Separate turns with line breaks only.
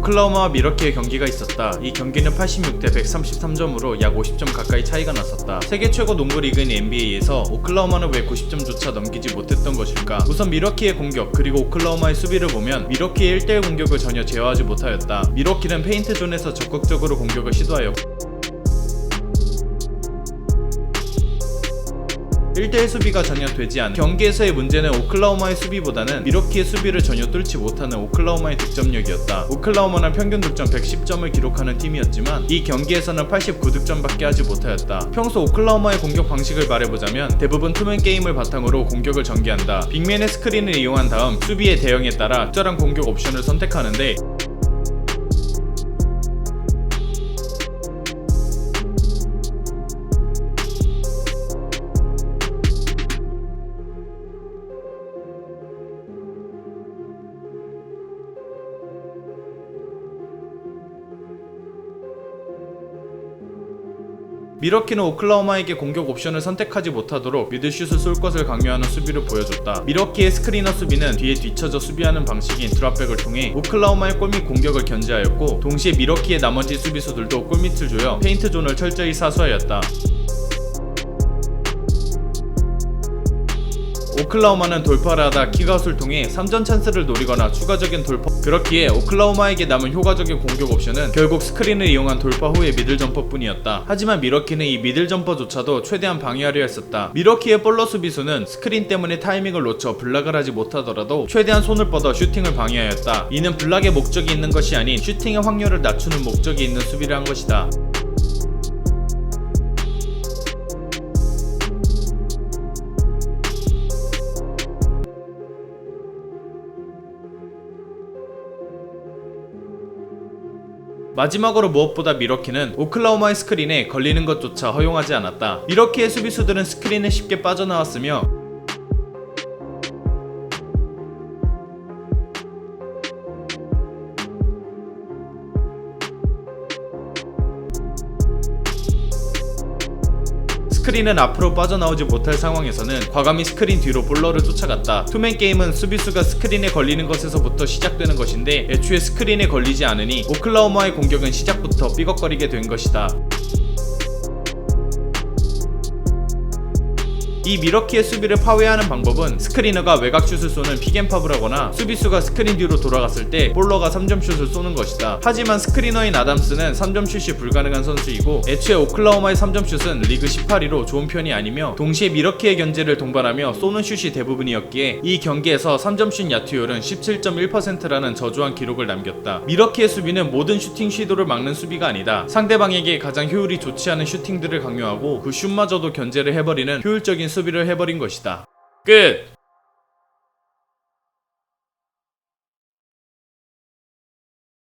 오클라호마와 미러키의 경기가 있었다. 이 경기는 86대 133점으로 약 50점 가까이 차이가 났었다. 세계 최고 농구 리그인 NBA에서 오클라호마는 왜 90점조차 넘기지 못했던 것일까? 우선 미러키의 공격 그리고 오클라호마의 수비를 보면 미러키의 1대1 공격을 전혀 제어하지 못하였다. 미러키는 페인트 존에서 적극적으로 공격을 시도하였고 1대1 수비가 전혀 되지 않은 경기에서의 문제는 오클라호마의 수비보다는 미러키의 수비를 전혀 뚫지 못하는 오클라호마의 득점력이었다. 오클라호마는 평균 득점 110점을 기록하는 팀이었지만 이 경기에서는 89득점밖에 하지 못하였다. 평소 오클라호마의 공격 방식을 말해보자면 대부분 투맨 게임을 바탕으로 공격을 전개한다. 빅맨의 스크린을 이용한 다음 수비의 대형에 따라 적절한 공격 옵션을 선택하는데 미러키는 오클라호마에게 공격 옵션을 선택하지 못하도록 미들슛을 쏠 것을 강요하는 수비를 보여줬다. 미러키의 스크리너 수비는 뒤에 뒤쳐져 수비하는 방식인 드랍백을 통해 오클라호마의 골밑 공격을 견제하였고 동시에 미러키의 나머지 수비수들도 골밑을 조여 페인트 존을 철저히 사수하였다. 오클라호마는 돌파를 하다 킥아웃을 통해 3전 찬스를 노리거나 추가적인 돌파 그렇기에 오클라호마에게 남은 효과적인 공격 옵션은 결국 스크린을 이용한 돌파 후의 미들 점퍼뿐이었다. 하지만 미러키는 이 미들 점퍼조차도 최대한 방해하려 했었다. 미러키의 볼러 수비수는 스크린 때문에 타이밍을 놓쳐 블락을 하지 못하더라도 최대한 손을 뻗어 슈팅을 방해하였다. 이는 블락의 목적이 있는 것이 아닌 슈팅의 확률을 낮추는 목적이 있는 수비를 한 것이다. 마지막으로 무엇보다 미러키는 오클라호마의 스크린에 걸리는 것조차 허용하지 않았다. 미러키의 수비수들은 스크린에 쉽게 빠져나왔으며 스크린은 앞으로 빠져나오지 못할 상황에서는 과감히 스크린 뒤로 볼러를 쫓아갔다. 투맨 게임은 수비수가 스크린에 걸리는 것에서부터 시작되는 것인데 애초에 스크린에 걸리지 않으니 오클라호마의 공격은 시작부터 삐걱거리게 된 것이다. 이 미러키의 수비를 파괴하는 방법은 스크리너가 외곽슛을 쏘는 픽앤팝을 하거나 수비수가 스크린 뒤로 돌아갔을 때 볼러가 3점슛을 쏘는 것이다. 하지만 스크리너인 아담스는 3점슛이 불가능한 선수이고 애초에 오클라호마의 3점슛은 리그 18위로 좋은 편이 아니며 동시에 미러키의 견제를 동반하며 쏘는 슛이 대부분이었기에 이 경기에서 3점슛 야투율은 17.1%라는 저조한 기록을 남겼다. 미러키의 수비는 모든 슈팅 시도를 막는 수비가 아니다. 상대방에게 가장 효율이 좋지 않은 슈팅들을 강요하고 그 슛마저도 견제를 해버리는 효율적인 수 비를 해버린 것이다. 끝!